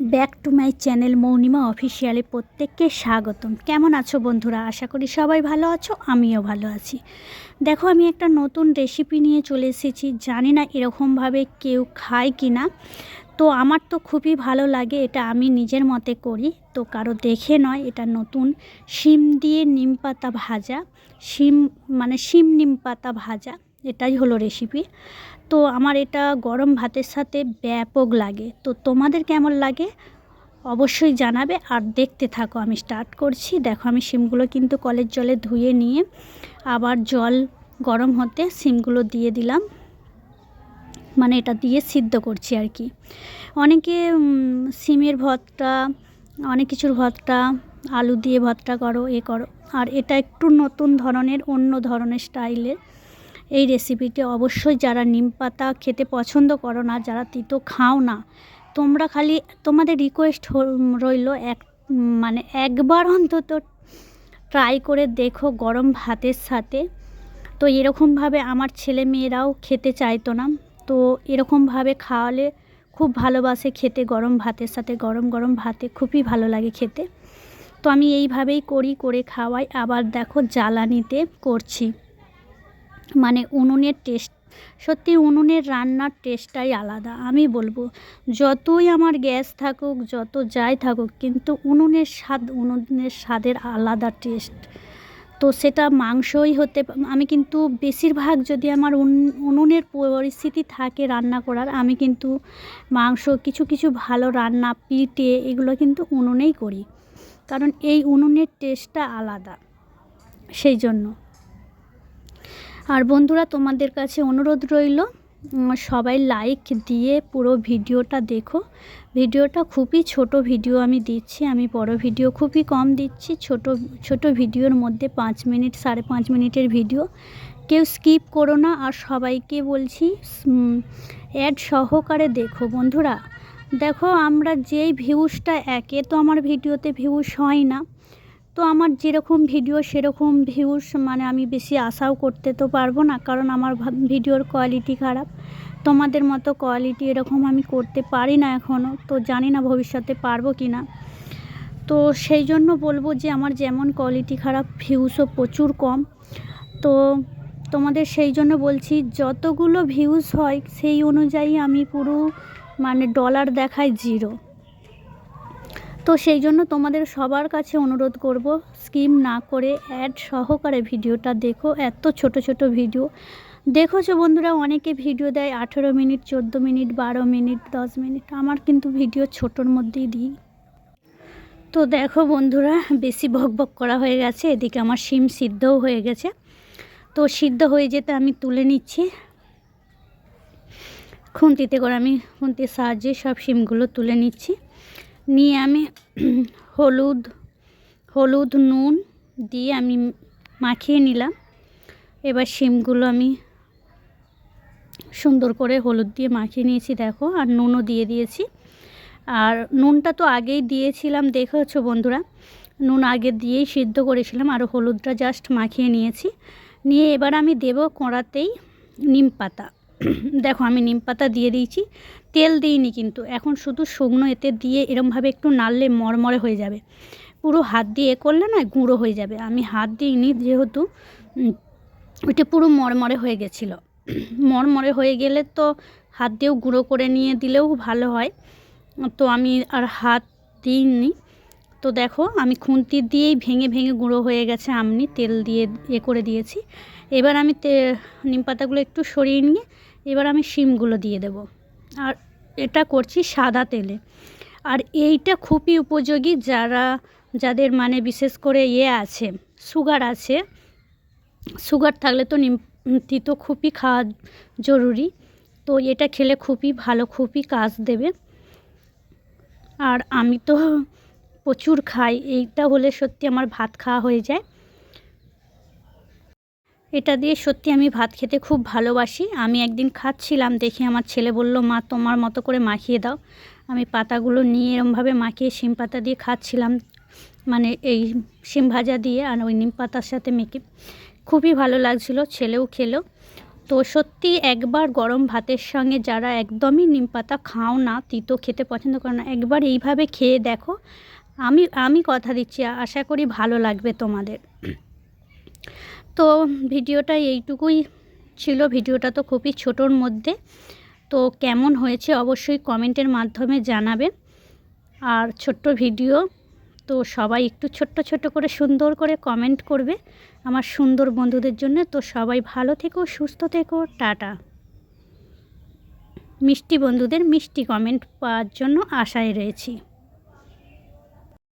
Back to my channel Mounima অফিসিয়ালে প্রত্যেককে স্বাগতম। কেমন আছো বন্ধুরা? আশা করি সবাই ভালো আছো, আমিও ভালো আছি। দেখো, আমি একটা নতুন রেসিপি নিয়ে চলে এসেছি। জানি না এরকমভাবে কেউ খায় কি না তো আমার তো খুবই ভালো লাগে, এটা আমি নিজের মতে করি। তো কারও দেখে নয়, এটা নতুন। শিম দিয়ে নিম পাতা ভাজা। শিম মানে শিম নিম পাতা ভাজা, এটাই হলো রেসিপি তো আমার এটা গরম ভাতের সাথে ব্যাপক লাগে। তো তোমাদের কেমন লাগে? অবশ্যই জানাবে আর দেখতে থাকো। আমি স্টার্ট করছি। দেখো, আমি সিমগুলো কিন্তু কলের জলে ধুয়ে নিয়ে আবার জল গরম হতে সিমগুলো দিয়ে দিলাম। মানে এটা দিয়ে সিদ্ধ করছি আর কি। অনেকে সিমের ভর্তা, অনেক কিছুর ভর্তা, আলু দিয়ে ভর্তা করো, এ করো। আর এটা একটু নতুন ধরনের, অন্য ধরনের স্টাইলের এই রেসিপিটি অবশ্যই যারা নিম পাতা খেতে পছন্দ করো না, যারা তিতো খাও না, তোমরা খালি তোমাদের রিকোয়েস্ট রইল এক মানে একবার অন্তত ট্রাই করে দেখো গরম ভাতের সাথে। তো এরকমভাবে আমার ছেলে মেয়েরাও খেতে চাইতো না। তো এরকমভাবে খাওয়ালে খুব ভালোবাসে খেতে গরম ভাতের সাথে, গরম গরম ভাতে খুবই ভালো লাগে খেতে। তো আমি এইভাবেই করি, করে খাওয়াই। আবার দেখো জ্বালানিতে করছি। মানে উনুনের টেস্ট, সত্যি উনুনের রান্নার টেস্টটাই আলাদা। আমি বলব, যতই আমার গ্যাস থাকুক, যত যাই থাকুক, কিন্তু উনুনের স্বাদ, উনুনের স্বাদের আলাদা টেস্ট। তো সেটা মাংসই হতে আমি কিন্তু বেশিরভাগ যদি আমার উনুনের পরিস্থিতি থাকে রান্না করার, আমি কিন্তু মাংস, কিছু কিছু ভালো রান্না পিটে এগুলো কিন্তু উনুনেই করি। কারণ এই উনুনের টেস্টটা আলাদা। সেই জন্য। আর বন্ধুরা, তোমাদের কাছে অনুরোধ রইল সবাই লাইক দিয়ে পুরো ভিডিওটা দেখো। ভিডিওটা খুবই ছোট ভিডিও আমি দিচ্ছি, আমি বড় ভিডিও খুবই কম দিচ্ছি, ছোট ছোট ভিডিওর মধ্যে পাঁচ মিনিট, সাড়ে পাঁচ মিনিটের ভিডিও। কেউ স্কিপ করো না, আর সবাইকে বলছি অ্যাড সহকারে দেখো বন্ধুরা। দেখো, আমরা যেই ভিউজটা একে তো আমার ভিডিওতে ভিউজ হয় না। তো আমার যেরকম ভিডিও সেরকম ভিউস মানে আমি বেশি আশাও করতে তো পারব না, কারণ আমার ভিডিওর কোয়ালিটি খারাপ। তোমাদের মতো কোয়ালিটি এরকম আমি করতে পারি না এখনও তো জানি না ভবিষ্যতে পারব কি না তো সেই জন্য বলব যে আমার যেমন কোয়ালিটি খারাপ ভিউসও প্রচুর কম। তো তোমাদের সেই জন্য বলছি, যতগুলো ভিউস হয়, সেই অনুযায়ী আমি পুরো মানে ডলার দেখায় জিরো তো সেই জন্য তোমাদের সবার কাছে অনুরোধ করব, স্কিম না করে অ্যাড সহকারে ভিডিওটা দেখো, এত ছোট ছোট ভিডিও। দেখোছো বন্ধুরা, অনেকে ভিডিও দেয় আঠেরো মিনিট, চোদ্দ মিনিট, বারো মিনিট, দশ মিনিট, আমার কিন্তু ভিডিও ছোটোর মধ্যেই দিই। তো দেখো বন্ধুরা, বেশি ভক করা হয়ে গেছে, এদিকে আমার শিম সিদ্ধও হয়ে গেছে। তো সিদ্ধ হয়ে যেতে আমি তুলে নিচ্ছি। খুন্তিতে করে আমি খুন্তির সাহায্যে সব শিমগুলো তুলে নিচ্ছি। নিয়ে আমি হলুদ হলুদ নুন দিয়ে আমি মাখিয়ে নিলাম। এবার শিমগুলো আমি সুন্দর করে হলুদ দিয়ে মাখিয়ে নিয়েছি, দেখো, আর নুনও দিয়ে দিয়েছি। আর নুনটা তো আগেই দিয়েছিলাম দেখেছ বন্ধুরা, নুন আগে দিয়েই সিদ্ধ করেছিলাম আর হলুদটা জাস্ট মাখিয়ে নিয়েছি। নিয়ে এবার আমি দেব কড়াতেই নিম পাতা। দেখো, আমি নিম পাতা দিয়ে দিয়েছি। তেল দিইনি কিন্তু। এখন শুধু শুকনো এতে দিয়ে এরমভাবে একটু নাড়লে মরমরে হয়ে যাবে। পুরো হাত দিয়ে করলে না গুঁড়ো হয়ে যাবে। আমি হাত দিইনি যেহেতু ওইটা পুরো মরমরে হয়ে গেছিল। মরমরে হয়ে গেলে তো হাত দিয়েও গুঁড়ো করে নিয়ে দিলেও ভালো হয়। তো আমি আর হাত দিইনি। তো দেখো, আমি খুন্তি দিয়েই ভেঙে ভেঙে গুঁড়ো হয়ে গেছে আমনি, তেল দিয়ে এ করে দিয়েছি। এবার আমি তে, নিম পাতাগুলো একটু সরিয়ে নিয়ে এবার আমি শিমগুলো দিয়ে দেব। আর এটা করছি সাদা তেলে। আর এইটা খুবই উপযোগী যারা, যাদের মানে বিশেষ করে ইয়ে আছে, সুগার আছে। সুগার থাকলে তো নিম তিতো খুবই খাওয়া জরুরি। তো এটা খেলে খুবই ভালো, খুবই কাজ দেবে। আর আমি তো প্রচুর খাই, এইটা হলে সত্যি আমার ভাত খাওয়া হয়ে যায়। এটা দিয়ে সত্যি আমি ভাত খেতে খুব ভালোবাসি। আমি একদিন খাচ্ছিলাম, দেখি আমার ছেলে বলল, মা, তোমার মতো করে মাখিয়ে দাও। আমি পাতাগুলো নিয়ে এরমভাবে মাখিয়ে শিম পাতা দিয়ে খাচ্ছিলাম। মানে এই শিম ভাজা দিয়ে আর ওই নিম পাতার সাথে মেখে। খুবই ভালো লাগছিল, ছেলেও খেলো। তো সত্যি একবার গরম ভাতের সঙ্গে যারা একদমই নিম পাতা খাও না, তিতো খেতে পছন্দ করো না, একবার এইভাবে খেয়ে দেখো। আমি আমি কথা দিচ্ছি, আশা করি ভালো লাগবে তোমাদের। তো ভিডিওটা এইটুকুই ছিল। ভিডিওটা তো খুবই ছোটোর মধ্যে। তো কেমন হয়েছে অবশ্যই কমেন্টের মাধ্যমে জানাবেন আর ছোট্ট ভিডিও, তো সবাই একটু ছোট্ট ছোট্ট করে সুন্দর করে কমেন্ট করবে আমার সুন্দর বন্ধুদের জন্য। তো সবাই ভালো থেকো, সুস্থ থেকো, টাটা। মিষ্টি বন্ধুদের মিষ্টি কমেন্ট পাওয়ার জন্য আশায় রয়েছি।